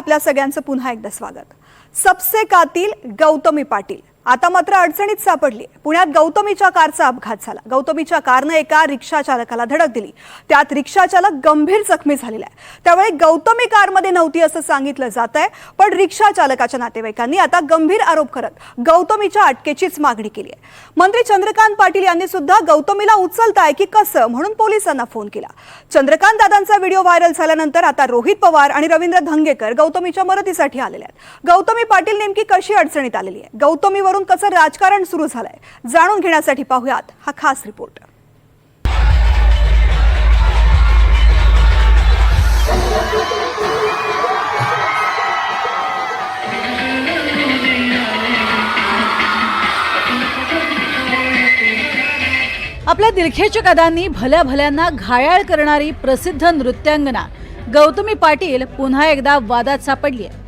आपल्या सगळ्यांचं पुन्हा एकदा स्वागत. सबसे कातील गौतमी पाटील. आता मात्र अडचणीत सापडली पुण्यात गौतमीच्या कारचा अपघात झाला. गौतमीच्या कारनं एका रिक्षा चालकाला धडक दिली. त्यात रिक्षा चालक गंभीर जखमी झालेला आहे. त्यावेळी गौतमी कारमध्ये नव्हती असं सांगितलं जात आहे पण रिक्षा चालकाच्या नातेवाईकांनी आता गंभीर आरोप करत गौतमीच्या अटकेचीच मागणी केली आहे. मंत्री चंद्रकांत पाटील यांनी सुद्धा गौतमीला उचलताय की कसं म्हणून पोलिसांना फोन केला. चंद्रकांत दादांचा व्हिडिओ व्हायरल झाल्यानंतर आता रोहित पवार आणि रवींद्र धंगेकर गौतमीच्या मदतीसाठी आलेले आहेत. गौतमी पाटील नेमकी कशी अडचणीत आलेली आहे? गौतमीवरून कसं राजकारण सुरू झालंय? जाणून घेण्यासाठी पाहूयात हा खास रिपोर्ट. आपल्या दिलखेच्या कदांनी भल्या भल्यांना घायाळ करणारी प्रसिद्ध नृत्यांगना गौतमी पाटील पुन्हा एकदा वादात सापडली आहे.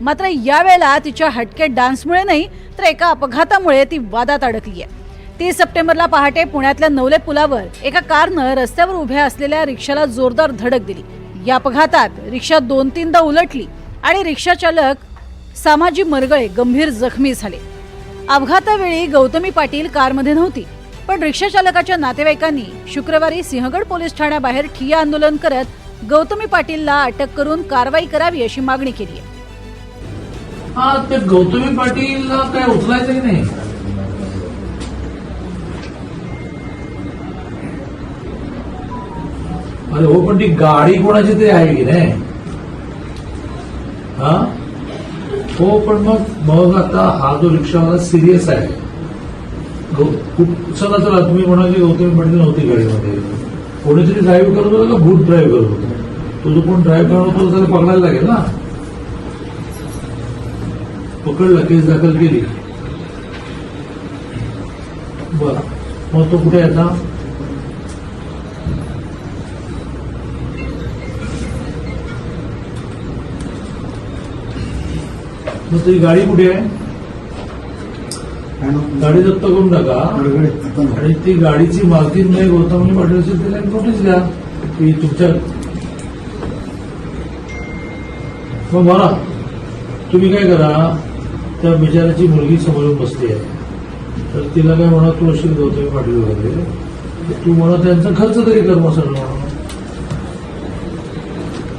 मात्र यावेळेला तिच्या हटके डान्समुळे नाही तर एका अपघातामुळे ती वादात अडकली आहे तीस सप्टेंबरला पहाटे पुण्यातल्या नवले पुलावर एका कारनं रस्त्यावर उभ्या असलेल्या रिक्षाला जोरदार धडक दिली. या अपघातात रिक्षा दोन तीनदा उलटली आणि रिक्षा चालक सामाजी मरगळे गंभीर जखमी झाले. अपघातावेळी गौतमी पाटील कारमध्ये नव्हती पण रिक्षा चालकाच्या नातेवाईकांनी शुक्रवारी सिंहगड पोलीस ठाण्याबाहेर ठिय्या आंदोलन करत गौतमी पाटीलला अटक करून कारवाई करावी अशी मागणी केली आहे हा ते गौतमी पाटीलला काय उचलायचं की नाही? अरे हो पण ती गाडी कोणाची तरी आहे की नाही? हा? हो पण मग मग आता हा जो रिक्षावाला सिरियस आहे. चला चला तुम्ही म्हणा की गौतमी पाटील नव्हती गाडीमध्ये. कोणीतरी ड्राईव्ह करत होता का? भूत ड्राईव्ह करत होता. तो जो कोण ड्राईव्ह करत होता त्याला पकडायला लागेल ना? पकडला केस दाखल केली. बर. मग तो कुठे आता? मग तुझी गाडी कुठे आहे? गाडी जप्त करून टाका. आणि ती गाडीची मालकीन नाही गौतमी पाटील तिला नोटीस द्या की तुमच्या मग मला तुम्ही काय करा? त्या बिचाराची मुलगी समोरून बसली आहे. तर तिला काय म्हणा तू अशी गौतमी पाटील वगैरे तू म्हणा त्यांचा खर्च तरी कर मग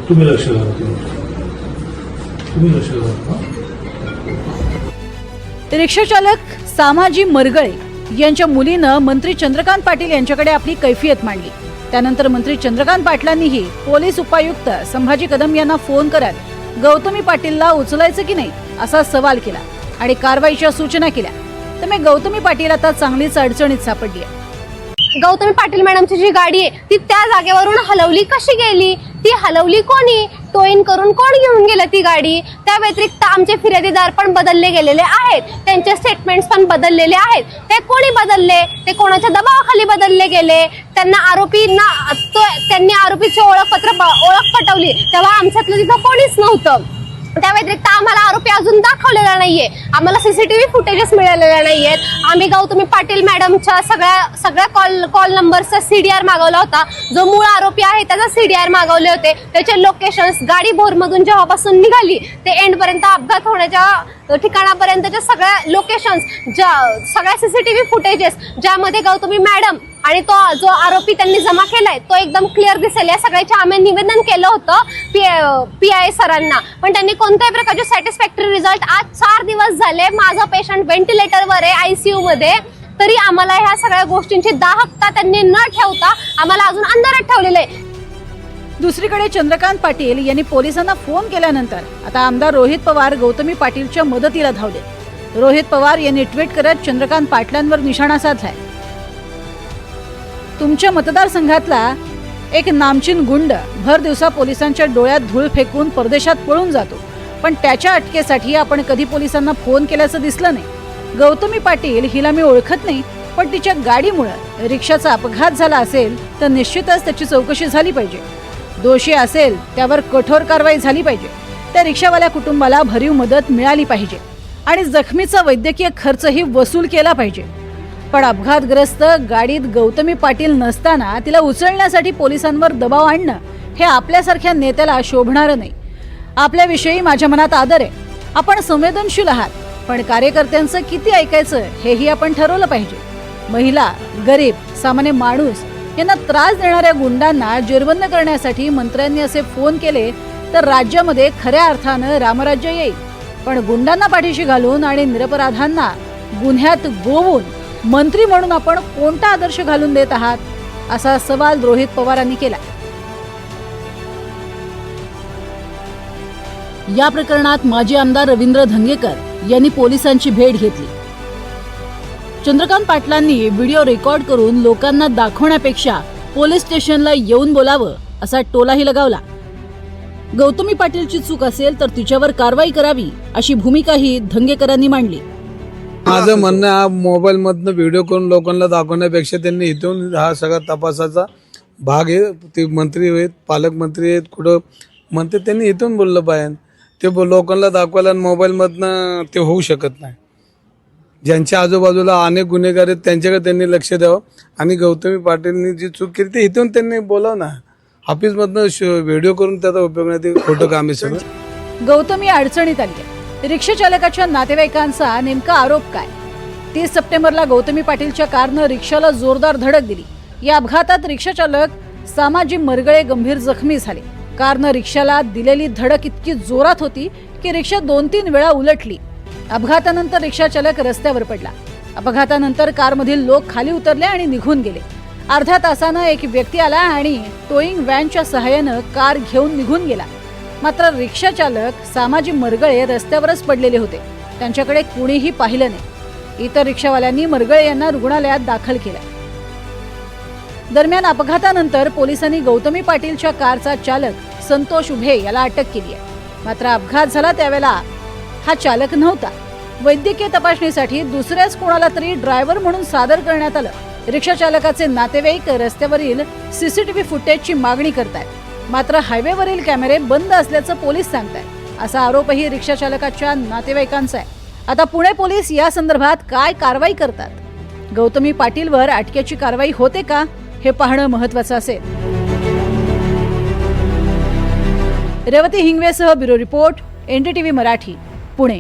तुम्ही लक्ष घाला तुम्ही. लक्ष घाला रिक्षाचालक सामाजी मरगळे यांच्या मुलीनं मंत्री चंद्रकांत पाटील यांच्याकडे आपली कैफियत मांडली. त्यानंतर मंत्री चंद्रकांत पाटलांनीही पोलीस उपायुक्त संभाजी कदम यांना फोन करत गौतमी पाटीलला उचलायचं की नाही असा सवाल केला आणि कारवाईच्या सूचना केल्या. तर मी गौतमी पाटील आता चांगलीच अडचणीत सापडली आहे. गौतमी पाटील मॅडमची जी गाडी आहे ती त्या जागेवरून हलवली कशी गेली? ती हलवली कोणी? टोईन करून कोण घेऊन गेलं ती गाडी? त्या व्यतिरिक्त आमचे फिर्यादीदार पण बदलले गेलेले आहेत. त्यांचे स्टेटमेंट्स पण बदललेले आहेत. ते कोणी बदलले? ते कोणाच्या दबावाखाली बदलले गेले? त्यांना आरोपींना तो त्यांनी आरोपीचे ओळखपत्र ओळख पटवली. तेव्हा आमच्यातलं तिथं कोणीच नव्हतं. त्या व्यतिरिक्त आम्हाला आरोपी अजून दाखवलेला नाहीये. आम्हाला सीसीटीव्ही फुटेजेस मिळालेल्या नाहीयेत. आम्ही गौतमी पाटील मॅडमच्या सगळ्या सगळ्या कॉल कॉल नंबरचा सीडीआर मागवला होता. जो मूळ आरोपी आहे त्याचा सीडीआर मागवले होते. त्याचे लोकेशन्स गाडी भोरमधून जेव्हापासून निघाली ते एंडपर्यंत अपघात होण्याच्या ठिकाणापर्यंतच्या सगळ्या लोकेशन्स ज्या सगळ्या सीसीटीव्ही फुटेजेस ज्यामध्ये गौतमी मॅडम आणि तो जो आरोपी त्यांनी जमा केलाय तो एकदम क्लिअर दिसेल. या सगळ्याचे आम्ही निवेदन केलं होतं पी आय सरांना. पण त्यांनी कोणत्याही प्रकारचे सॅटिस्फॅक्टरी रिझल्ट आज चार दिवस झाले माझा पेशंट व्हेंटिलेटरवर आहे आयसीयू मध्ये. तरी आम्हाला ह्या सगळ्या गोष्टींची दाहकता त्यांनी न ठेवता आम्हाला अजून अंधारात ठेवलेलं आहे दुसरीकडे चंद्रकांत पाटील यांनी पोलिसांना फोन केल्यानंतर आता आमदार रोहित पवार गौतमी पाटीलच्या मदतीला धावले. रोहित पवार यांनी ट्विट करत चंद्रकांत पाटलांवर निशाणा साधलाय. तुमच्या मतदारसंघातला एक नामचीन गुंड भर दिवसा पोलिसांच्या डोळ्यात धूळ फेकून परदेशात पळून जातो. पण त्याच्या अटकेसाठी आपण कधी पोलिसांना फोन केल्याचं दिसलं नाही. गौतमी पाटील हिला मी ओळखत नाही पण तिच्या गाडीमुळं रिक्षाचा अपघात झाला असेल तर निश्चितच त्याची चौकशी झाली पाहिजे. दोषी असेल त्यावर कठोर कारवाई झाली पाहिजे. त्या रिक्षावाल्या कुटुंबाला भरीव मदत मिळाली पाहिजे. आणि जखमीचा वैद्यकीय खर्चही वसूल केला पाहिजे. पण अपघातग्रस्त गाडीत गौतमी पाटील नसताना तिला उचलण्यासाठी पोलिसांवर दबाव आणणं हे आपल्यासारख्या नेत्याला शोभणारं नाही. आपल्याविषयी माझ्या मनात आदर आहे. आपण संवेदनशील आहात पण कार्यकर्त्यांचं किती ऐकायचं हेही आपण ठरवलं पाहिजे. महिला गरीब सामान्य माणूस यांना त्रास देणाऱ्या गुंडांना जेरबंद करण्यासाठी मंत्र्यांनी असे फोन केले तर राज्यामध्ये खऱ्या अर्थानं रामराज्य येईल. पण गुंडांना पाठीशी घालून आणि निरपराधांना गुन्ह्यात गोवून मंत्री म्हणून आपण कोणता आदर्श घालून देत आहात? असा सवाल रोहित पवारांनी केला या प्रकरणात माजी आमदार रवींद्र धंगेकर यांनी पोलिसांची भेट घेतली. चंद्रकांत पाटलांनी व्हिडिओ रेकॉर्ड करून लोकांना दाखवण्यापेक्षा पोलीस स्टेशनला येऊन बोलावं असा टोलाही लगावला. गौतमी पाटीलची चूक असेल तर तिच्यावर कारवाई करावी अशी भूमिकाही धंगेकरांनी मांडली. माझं म्हणणं हा मोबाईल मधनं व्हिडिओ करून लोकांना दाखवण्यापेक्षा त्यांनी इथून हा सगळा तपासाचा भाग आहे. ते मंत्री आहेत पालकमंत्री आहेत कुठं म्हणते त्यांनी इथून बोललं पाहिजे ते बो- लोकांना दाखवायला मोबाईल मधनं ते होऊ शकत नाही. ज्यांच्या आजूबाजूला अनेक गुन्हेगार आहेत त्यांच्याकडे त्यांनी लक्ष द्यावं. आणि गौतमी पाटीलनी जी चूक केली ती इथून त्यांनी बोलावं ना. ऑफिसमधनं श- व्हिडिओ करून त्याचा उपयोग नाही ते खोटं काम आहे सगळं. गौतमी अडचणीत आली. रिक्षाचालकाच्या नातेवाईकांचा नेमका आरोप काय? तीस सप्टेंबरला गौतमी पाटीलच्या कारनं रिक्षाला जोरदार धडक दिली. या अपघातात रिक्षाचालक सामाजी मरगळे गंभीर जखमी झाले. कारनं रिक्षाला दिलेली धडक इतकी जोरात होती की रिक्षा दोन तीन वेळा उलटली. अपघातानंतर रिक्षाचालक रस्त्यावर पडला. अपघातानंतर कारमधील लोक खाली उतरले आणि निघून गेले. अर्ध्या तासानं एक व्यक्ती आला आणि टोईंग व्हॅनच्या सहाय्यानं कार घेऊन निघून गेला. मात्र रिक्षा चालक सामाजी मरगळे रस्त्यावरच पडलेले होते. त्यांच्याकडे कुणीही पाहिलं नाही. इतर रिक्षावाल्यांनी मरगळे यांना रुग्णालयात दाखल केलं. दरम्यान अपघातानंतर पोलिसांनी गौतमी पाटीलच्या कारचा चालक संतोष उभे याला अटक केली आहे. मात्र अपघात झाला त्यावेळेला हा चालक नव्हता. वैद्यकीय तपासणीसाठी दुसऱ्याच कोणाला तरी ड्रायव्हर म्हणून सादर करण्यात आलं. रिक्षा चालकाचे नातेवाईक रस्त्यावरील सीसीटीव्ही फुटेजची मागणी करतायत. मात्र हायवेवरील कॅमेरे बंद असल्याचं पोलीस सांगतायत. असा आरोपही रिक्षा चालकाच्या नातेवाईकांचा आहे. आता पुणे पोलीस या संदर्भात काय कारवाई करतात? गौतमी पाटीलवर अटकेची कारवाई होते का? हे पाहणं महत्वाचं असेल. Revati हिंगवेसह bureau report NDTV Marathi Pune.